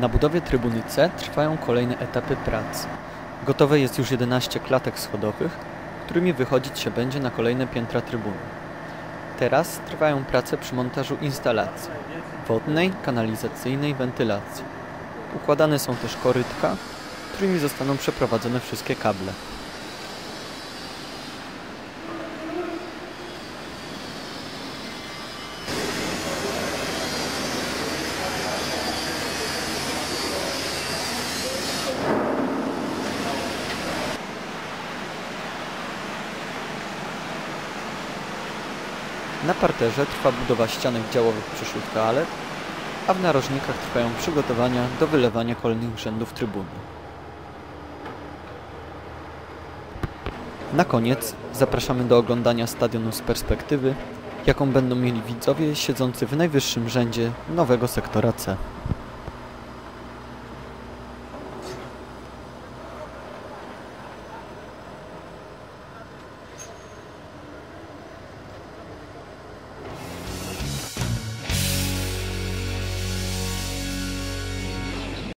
Na budowie trybuny C trwają kolejne etapy prac. Gotowe jest już 11 klatek schodowych, którymi wychodzić się będzie na kolejne piętra trybuny. Teraz trwają prace przy montażu instalacji wodnej, kanalizacyjnej, wentylacji. Układane są też korytka, którymi zostaną przeprowadzone wszystkie kable. Na parterze trwa budowa ścianek działowych przyszłych toalet, a w narożnikach trwają przygotowania do wylewania kolejnych rzędów trybuny. Na koniec zapraszamy do oglądania stadionu z perspektywy, jaką będą mieli widzowie siedzący w najwyższym rzędzie nowego sektora C.